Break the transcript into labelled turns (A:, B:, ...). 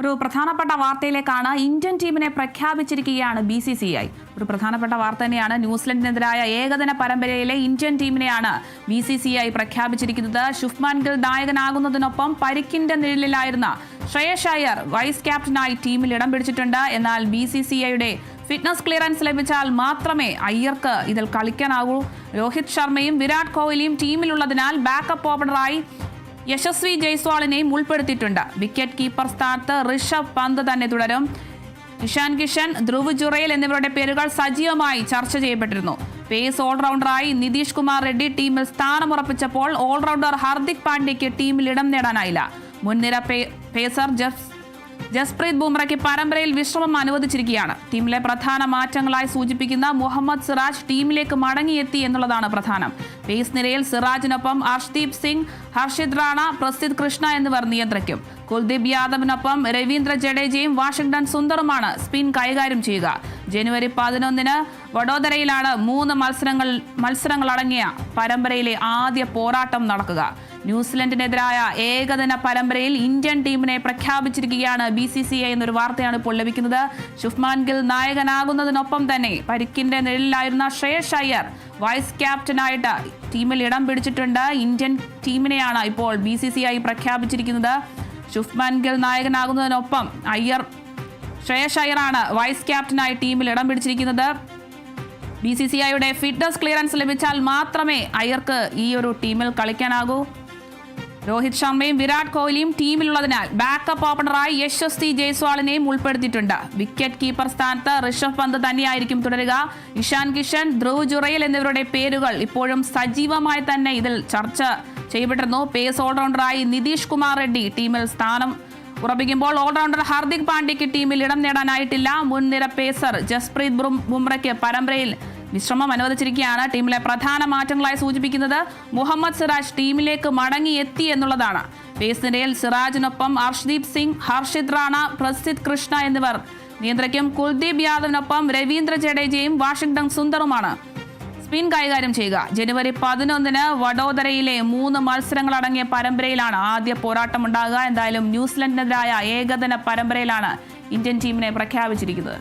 A: ഒരു പ്രധാനപ്പെട്ട വാർത്തയിലേക്കാണ് ഇന്ത്യൻ ടീമിനെ പ്രഖ്യാപിച്ചിരിക്കുകയാണ് ബി സി സി ഐ. ഒരു പ്രധാനപ്പെട്ട വാർത്ത തന്നെയാണ് ന്യൂസിലൻഡിനെതിരായ ഏകദിന പരമ്പരയിലെ ഇന്ത്യൻ ടീമിനെയാണ് ബി സി സി ഐ പ്രഖ്യാപിച്ചിരിക്കുന്നത്. ശുഭ്മാൻ ഗിൽ നായകനാകുന്നതിനൊപ്പം പരിക്കിന്റെ നിഴലിലായിരുന്ന ശ്രേയസ് അയ്യർ വൈസ് ക്യാപ്റ്റനായി ടീമിൽ ഇടം പിടിച്ചിട്ടുണ്ട്. എന്നാൽ ബി സി സി ഐയുടെ ഫിറ്റ്നസ് ക്ലിയറൻസ് ലഭിച്ചാൽ മാത്രമേ അയ്യർക്ക് ഇതിൽ കളിക്കാനാകൂ. രോഹിത് ശർമ്മയും വിരാട് കോഹ്ലിയും ടീമിലുള്ളതിനാൽ ബാക്കപ്പ് ഓപ്പണറായി യശസ്വി ജയ്സ്വാളിനെയും ഉൾപ്പെടുത്തിയിട്ടുണ്ട്. വിക്കറ്റ് കീപ്പർ സ്ഥാനത്ത് ഋഷഭ് പന്ത് തന്നെ തുടരും. ഇഷാൻ കിഷൻ ധ്രുവ് ജുറയൽ എന്നിവരുടെ പേരുകൾ സജീവമായി ചർച്ച ചെയ്യപ്പെട്ടിരുന്നു. പേസ് ഓൾറൗണ്ടറായി നിതീഷ് കുമാർ റെഡ്ഡി ടീമിൽ സ്ഥാനമുറപ്പിച്ചപ്പോൾ ഓൾറൗണ്ടർ ഹാർദിക് പാണ്ഡ്യയ്ക്ക് ടീമിൽ ഇടം നേടാനായില്ല. മുൻനിര പേസർ ജസ് ജസ്പ്രീത് ബുംറയ്ക്ക് പരമ്പരയിൽ വിശ്രമം അനുവദിച്ചിരിക്കുകയാണ്. ടീമിലെ പ്രധാന മാറ്റങ്ങളായി സൂചിപ്പിക്കുന്ന മുഹമ്മദ് സിറാജ് ടീമിലേക്ക് മടങ്ങിയെത്തി എന്നുള്ളതാണ് പ്രധാനം. പേസ് നിരയിൽ സിറാജിനൊപ്പം അർഷ്ദീപ് സിംഗ് ഹർഷിദ് റാണ പ്രസിദ് കൃഷ്ണ എന്നിവർ നിയന്ത്രിക്കും. കുൽദീപ് യാദവിനൊപ്പം രവീന്ദ്ര ജഡേജയും വാഷിംഗ്ടൺ സുന്ദറുമാണ് സ്പിൻ കൈകാര്യം ചെയ്യുക. ജനുവരി പതിനൊന്നിന് വഡോദരയിലാണ് മൂന്ന് മത്സരങ്ങൾ മത്സരങ്ങളടങ്ങിയ പരമ്പരയിലെ ആദ്യ പോരാട്ടം നടക്കുക. ന്യൂസിലൻഡിനെതിരായ ഏകദിന പരമ്പരയിൽ ഇന്ത്യൻ ടീമിനെ പ്രഖ്യാപിച്ചിരിക്കുകയാണ് ബി സി സി ഐ എന്നൊരു വാർത്തയാണ് ഇപ്പോൾ ലഭിക്കുന്നത്. ശുഭ്മാൻ ഗിൽ നായകനാകുന്നതിനൊപ്പം തന്നെ പരിക്കിന്റെ നിഴലിലായിരുന്ന ശ്രേയസ് അയ്യർ വൈസ് ക്യാപ്റ്റനായിട്ട് ടീമിൽ ഇടം പിടിച്ചിട്ടുണ്ട്. ഇന്ത്യൻ ടീമിനെയാണ് ഇപ്പോൾ ബി സി സി ഐ പ്രഖ്യാപിച്ചിരിക്കുന്നത്. ശുഭ്മാൻ ഗിൽ നായകനാകുന്നതിനൊപ്പം അയ്യർ ശ്രേയസ് അയ്യറാണ് വൈസ് ക്യാപ്റ്റനായി ടീമിൽ ഇടം പിടിച്ചിരിക്കുന്നത്. ബി സി സി ഐയുടെ ഫിറ്റ്നസ് ക്ലിയറൻസ് ലഭിച്ചാൽ മാത്രമേ അയ്യർക്ക് ഈ ഒരു ടീമിൽ കളിക്കാനാകൂ. രോഹിത് ശർമ്മയും വിരാട് കോഹ്ലിയും ടീമിലുള്ളതിനാൽ ബാക്കപ്പ് ഓപ്പണറായി യശസ്വി ജയ്സ്വാളിനെയും ഉൾപ്പെടുത്തിയിട്ടുണ്ട്. വിക്കറ്റ് കീപ്പർ സ്ഥാനത്ത് ഋഷഭ് പന്ത് തന്നെയായിരിക്കും തുടരുക. ഇഷാൻ കിഷൻ ധ്രുവ് ജുറയിൽ എന്നിവരുടെ പേരുകൾ ഇപ്പോഴും സജീവമായി തന്നെ ഇതിൽ ചർച്ച ചെയ്യപ്പെട്ടിരുന്നു. പേസ് ഓൾറൗണ്ടറായി നിതീഷ് കുമാർ റെഡ്ഡി ടീമിൽ സ്ഥാനം ഉറപ്പിക്കുമ്പോൾ ഓൾറൗണ്ടർ ഹാർദിക് പാണ്ഡ്യയ്ക്ക് ടീമിൽ ഇടം നേടാനായിട്ടില്ല. മുൻനിര പേസർ ജസ്പ്രീത് ബുംറയ്ക്ക് പരമ്പരയിൽ വിശ്രമം അനുവദിച്ചിരിക്കുകയാണ്. ടീമിലെ പ്രധാന മാറ്റങ്ങളായി സൂചിപ്പിക്കുന്നത് മുഹമ്മദ് സിറാജ് ടീമിലേക്ക് മടങ്ങിയെത്തി എന്നുള്ളതാണ്. പേസ് നിരയിൽ സിറാജിനൊപ്പം അർഷ്ദീപ് സിംഗ് ഹർഷിത് റാണ പ്രസിദ് കൃഷ്ണ എന്നിവർ. നിയന്ത്രിക്കും കുൽദീപ് യാദവിനൊപ്പം രവീന്ദ്ര ജഡേജയും വാഷിംഗ്ടൺ സുന്ദറുമാണ്. സ്പിൻ കൈകാര്യം ചെയ്യുക. ജനുവരി പതിനൊന്നിന് വഡോദരയിലെ മൂന്ന് മത്സരങ്ങളടങ്ങിയ പരമ്പരയിലാണ് ആദ്യ പോരാട്ടം ഉണ്ടാകുക എന്തായാലും ന്യൂസിലൻഡിനെതിരായ ഏകദിന പരമ്പരയിലാണ് ഇന്ത്യൻ ടീമിനെ പ്രഖ്യാപിച്ചിരിക്കുന്നത്.